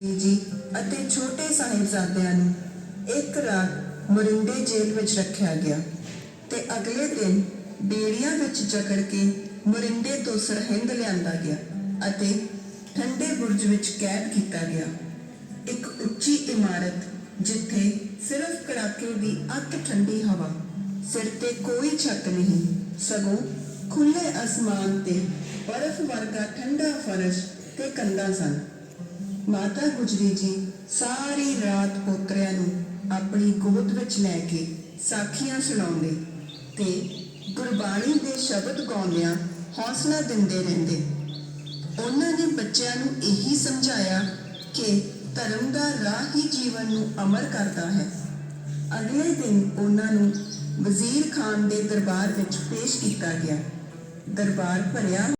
ਜੀ ਅਤੇ ਛੋਟੇ ਸਾਹਿਬਜ਼ਾਦਿਆਂ ਨੂੰ ਇੱਕ ਰਾਤ ਮਰਿੰਡੇ ਜੇਲ੍ਹ ਵਿੱਚ ਰੱਖਿਆ ਗਿਆ ਤੇ ਅਗਲੇ ਦਿਨ ਬੇੜੀਆਂ ਵਿੱਚ ਜਕੜ ਕੇ ਮਰਿੰਡੇ ਤੋਂ ਸਰਹਿੰਦ ਲਿਆਂਦਾ ਗਿਆ ਅਤੇ ਠੰਡੇ ਬੁਰਜ ਵਿੱਚ ਕੈਦ ਕੀਤਾ ਗਿਆ। ਇੱਕ ਉੱਚੀ ਇਮਾਰਤ ਜਿੱਥੇ ਸਿਰਫ ਕੜਾਕੇ ਦੀ ਅੱਤ ਠੰਡੀ ਹਵਾ, ਸਿਰ ਤੇ ਕੋਈ ਛੱਤ ਨਹੀਂ, ਸਗੋਂ ਖੁੱਲੇ ਅਸਮਾਨ ਤੇ ਬਰਫ਼ ਵਰਗਾ ਠੰਡਾ ਫਰਸ਼ ਤੇ ਕੰਧਾਂ ਸਨ। ਮਾਤਾ ਗੁਜਰੀ ਜੀ ਸਾਰੀ ਰਾਤ ਪੋਤਰਿਆਂ ਨੂੰ ਆਪਣੀ ਗੋਦ ਵਿੱਚ ਲੈ ਕੇ ਸਾਖੀਆਂ ਸੁਣਾਉਂਦੇ ਤੇ ਗੁਰਬਾਣੀ ਦੇ ਸ਼ਬਦ ਗਾਉਂਦਿਆਂ ਹੌਸਲਾ ਦਿੰਦੇ ਰਹਿੰਦੇ। ਉਹਨਾਂ ਨੇ ਬੱਚਿਆਂ ਨੂੰ ਇਹੀ ਸਮਝਾਇਆ ਕਿ ਧਰਮ ਦਾ ਰਾਹ ਹੀ ਜੀਵਨ ਨੂੰ ਅਮਰ ਕਰਦਾ ਹੈ। ਅਗਲੇ ਦਿਨ ਉਹਨਾਂ ਨੂੰ ਵਜ਼ੀਰ ਖਾਨ ਦੇ ਦਰਬਾਰ ਵਿੱਚ ਪੇਸ਼ ਕੀਤਾ ਗਿਆ। ਦਰਬਾਰ ਭਰਿਆ